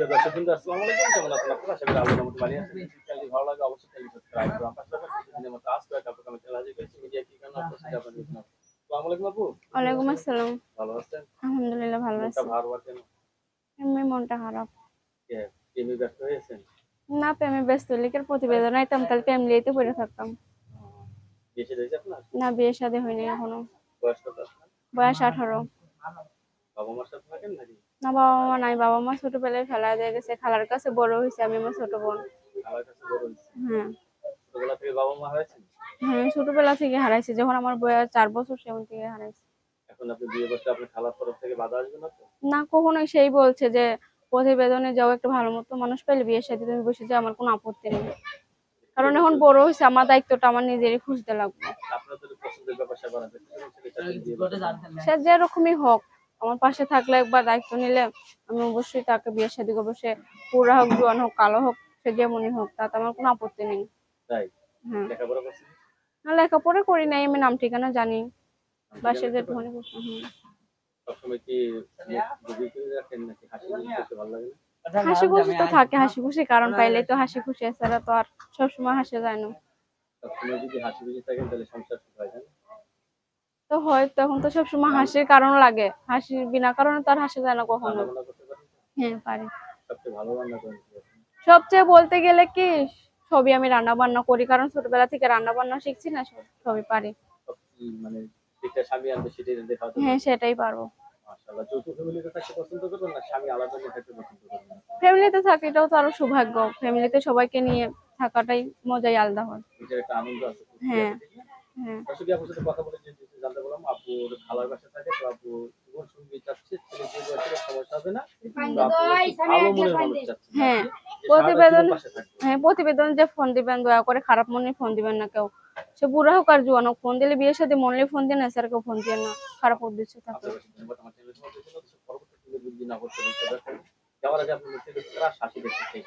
প্রিয় দর্শক বন্ধু আসসালামু আলাইকুম। কেমন আছেন আপনারা? আশা করি আল্লাহর মতো ভালো আছেন। চ্যানেলটি ভালো লাগে অবশ্যই চ্যানেলটি সাবস্ক্রাইব করুন। আপনার সাথে প্রতিদিনের মতো আজকে একটা আপনার চ্যানেল হাজির করেছি মিডিয়া কি কারণে আপনার সাথে আপনার দেখুন আসসালামু আলাইকুম আপু। ওয়ালাইকুম আসসালাম। ভালো আছেন? আলহামদুলিল্লাহ ভালো মনটা ভার ভার কেন? এমনি মনটা খারাপ। কে? প্রেমে ব্যস্ত হয়েছেন না প্রেমে ব্যস্ত। লিখের প্রতিবেদন আইতাম তাহলে এমনিতে পড়ে থাকতাম। আপনার? না বিয়ে শাদী হয়নি এখনও। বয়স কত আপনার? বয়স আঠারো। বাবা মার সাথে থাকেন নাকি? না বাবা মা নাই। বাবা মা ছোটবেলায় ফেলা দিয়ে গেছে। খালার কাছে বড় হয়েছে আমি আমার ছোট বোন। হ্যাঁ। ছোটবেলা থেকে বাবা মা হয়েছেন হ্যাঁ ছোটবেলা থেকে হারাইছি। যখন আমার বয়স চার বছর সেমন থেকে হারাইছি। এখন আপনি বিয়ে করতে আপনার খালার তরফ থেকে বাধা আসবে না তো? না কখনোই সেই বলছে যে প্রতিবেদনে যাও একটা ভালো মতো মানুষ পেলে বিয়ের সাথে তুমি বসে যাও আমার কোনো আপত্তি নেই। কারণ এখন বড় হয়েছে আমার দায়িত্বটা আমার নিজেরই খুঁজতে লাগবে। আপনাদের পছন্দের ব্যাপার। সে যেরকমই হোক আমার পাশে থাকলে একবার দায়িত্ব নিলে আমি অবশ্যই তাকে বিয়ের সাথে করব। সে পুরা হোক জোয়ান হোক কালো হোক সে যেমনই হোক তাতে আমার কোনো আপত্তি নেই। তাই? হ্যাঁ। না লেখাপড়া করি নাই আমি নাম ঠিকানা জানি। বাসে যেটুকুনি করছি, হুম। সবসময় কি মুখ ডুবিয়ে করে রাখেন নাকি হাসি মুখ করতে ভালো লাগে না? হাসি খুশি তো থাকে হাসি খুশি কারণ পাইলেই তো হাসি খুশি এছাড়া তো আর সবসময় হাসে যায় না। সবসময় যদি হাসি খুশি থাকেন তাহলে সংসার সুখ হয় না? তো হয় তখন তো সবসময় হাসির কারণ লাগে। হাসির বিনা কারণে তো আর হাসি যায় না কখনো। হ্যাঁ পারি। সবচেয়ে বলতে গেলে কি সবই আমি রান্না বান্না করি কারণ ছোটবেলা থেকে রান্না বান্না শিখছি না সব- সবই পারি। মানে হ্যাঁ সেটাই পারব। ফ্যামিলিতে থাকি এটাও তো আরও সৌভাগ্য। ফ্যামিলিতে সবাইকে নিয়ে থাকাটাই মজাই আলাদা হয়। হ্যাঁ। হ্যাঁ। আপুর খালার বাসা থাকে তো আপু জীবন সঙ্গী চাচ্ছে ছেলে যে বয়সে সমস্যা হবে না ভালো মনের মানুষ চাচ্ছে হ্যাঁ, প্রতিবেদন-। হ্যাঁ প্রতিবেদন যে ফোন দিবেন দয়া করে খারাপ মনে ফোন দিবেন না কেউ। সে বুড়া হোক আর জোয়ান হোক ফোন দিলে বিয়ের সাথে মনলে ফোন দিয়ে না স্যার কেউ ফোন দিয়ে না খারাপ উদ্দেশ্য থাকে। যাওয়ার আগে আপনি দেখতে চাই।